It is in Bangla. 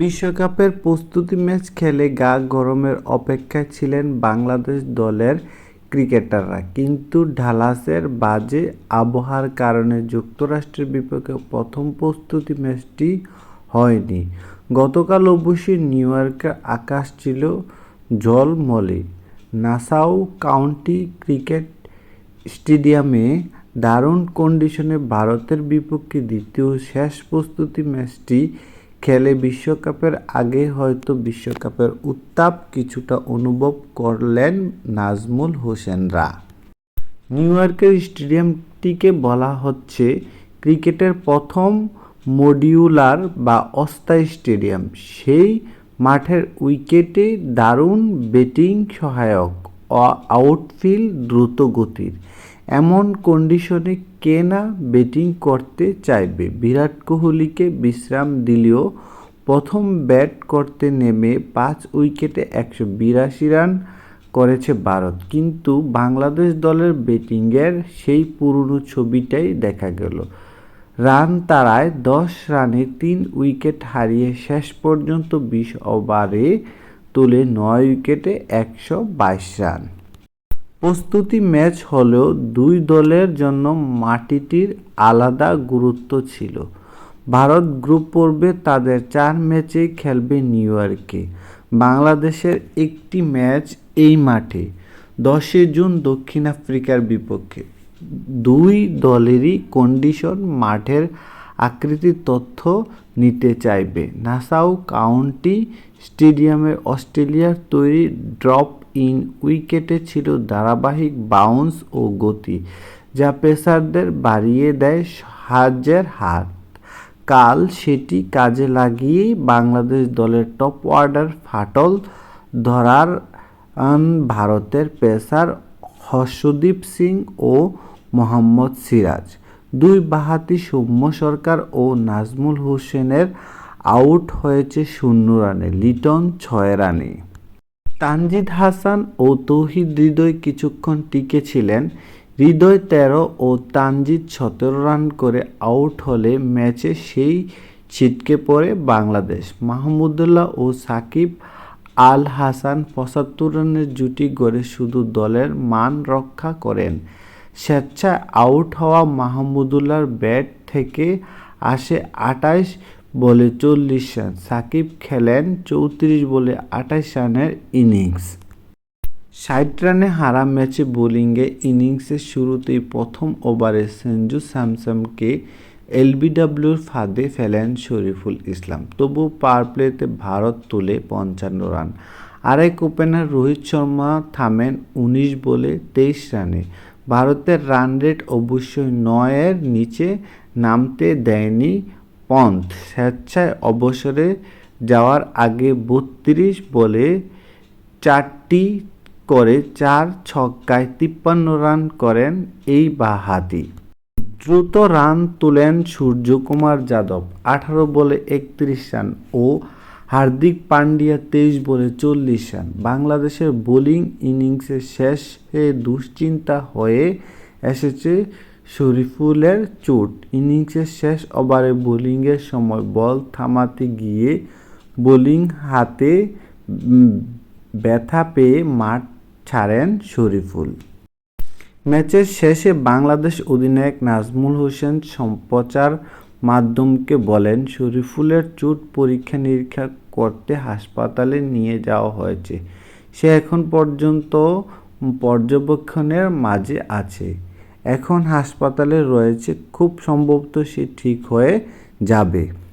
বিশ্বকাপের প্রস্তুতি ম্যাচ খেলে গা গরমের অপেক্ষায় ছিলেন বাংলাদেশ দলের ক্রিকেটাররা। কিন্তু ঢালাসের বাজে আবহাওয়ার কারণে যুক্তরাষ্ট্রের বিপক্ষে প্রথম প্রস্তুতি ম্যাচটি হয়নি। গতকাল অবশ্যই নিউ ইয়র্কের আকাশ ছিল ঝলমলে। নাসাউ কাউন্টি ক্রিকেট স্টেডিয়ামে দারুণ কন্ডিশনে ভারতের বিপক্ষে দ্বিতীয় শেষ প্রস্তুতি ম্যাচটি খেলে বিশ্বকাপের আগে হয়তো বিশ্বকাপের উত্তাপ কিছুটা অনুভব করলেন নাজমুল হোসেনরা। নিউ ইয়র্কের স্টেডিয়ামটিকে বলা হচ্ছে ক্রিকেটের প্রথম মডিউলার বা অস্থায়ী স্টেডিয়াম। সেই মাঠের উইকেটে দারুণ ব্যাটিং সহায়ক, আউটফিল্ড দ্রুত গতির। এমন কন্ডিশনে কে না ব্যাটিং করতে চাইবে? বিরাট কোহলিকে বিশ্রাম দিলেও প্রথম ব্যাট করতে নেমে পাঁচ উইকেটে একশো বিরাশি রান করেছে ভারত। কিন্তু বাংলাদেশ দলের ব্যাটিংয়ের সেই পুরনো ছবিটাই দেখা গেল। রান তারায় দশ রানে তিন উইকেট হারিয়ে শেষ পর্যন্ত বিশ ওভারে তুলে নয় উইকেটে একশো বাইশ রান। প্রস্তুতি ম্যাচ হলেও দুই দলের জন্য মাটিটির আলাদা গুরুত্ব ছিল। ভারত গ্রুপ পর্বে তাদের চার ম্যাচেই খেলবে নিউ ইয়র্কে। বাংলাদেশের একটি ম্যাচ এই মাঠে দশে জুন দক্ষিণ আফ্রিকার বিপক্ষে। দুই দলেরই কন্ডিশন মাঠের আকৃতির তথ্য নিতে চাইবে। নাসাউ কাউন্টি স্টেডিয়ামে অস্ট্রেলিয়ার তৈরি ড্রপ ইন উইকেটে ছিল ধারাবাহিক বাউন্স ও গতি, যা পেসারদের বাড়িয়ে দেয় সাহায্যের হাত। কাল সেটি কাজে লাগিয়েই বাংলাদেশ দলের টপ অর্ডার ফাটল ধরার ভারতের পেসার হর্ষদীপ সিং ও মোহাম্মদ সিরাজ, দুই বাহাতি সৌম্য সরকার ও নাজমুল হোসেনের আউট হয়েছে শূন্য রানে লিটন ছয় রানে। তানজিদ হাসান ও তৌহিদ হৃদয় কিছুক্ষণ টিকে ছিলেন হৃদয় তেরো ও তানজিদ সতেরো রান করে আউট হলে ম্যাচে সেই ছিটকে পড়ে বাংলাদেশ। মাহমুদুল্লাহ ও সাকিব আল হাসান পঁচাত্তর রানের জুটি গড়ে শুধু দলের মান রক্ষা করেন। স্বেচ্ছায় আউট হওয়া মাহমুদুল্লাহর ব্যাট থেকে আসে আটাইশ বলে চল্লিশ রান, সাকিব খেলেন চৌত্রিশ বলে আটাইশ রানের ইনিংস। ষাট রানে হারা ম্যাচে বোলিংয়ে ইনিংসের শুরুতেই প্রথম ওভারে সঞ্জু স্যামসনকে এলবিডব্লিউর ফাঁদে ফেলেন শরীফুল ইসলাম। তবু পাওয়ার প্লেতে ভারত তুলে পঞ্চান্ন রান। আরেক ওপেনার রোহিত শর্মা থামেন উনিশ বলে তেইশ রানে। ভারতের রান রেট অবশ্যই নয়ের নিচে নামতে দেয়নি পন্থ স্বেচ্ছায় অবসরে যাওয়ার আগে বত্রিশ বলে চারটি করে চার ছক্কায় তিপ্পান্ন রান করেন এই বাহাতি দ্রুত রান তুলেন সূর্যকুমার যাদব, আঠারো বলে একত্রিশ রান, ও হার্দিক পান্ডিয়া তেইশ বলে চল্লিশ রান। বাংলাদেশের বোলিং ইনিংসের শেষে দুশ্চিন্তা হয়ে এসেছে শরীফুলের চোট। ইনিংসের শেষ ওভারে বোলিংয়ের সময় বল থামাতে গিয়ে বোলিং হাতে ব্যথা পেয়ে মাঠ ছাড়েন শরীফুল। ম্যাচের শেষে বাংলাদেশ অধিনায়ক নাজমুল হোসেন সম্প্রচার মাধ্যমকে বলেন, শরীফুলের চোট পরীক্ষা নিরীক্ষা করতে হাসপাতালে নিয়ে যাওয়া হয়েছে। সে এখন পর্যন্ত পর্যবেক্ষণের মাঝে আছে। এখন হাসপাতালে রয়েছে খুব সম্ভবত সে ঠিক হয়ে যাবে।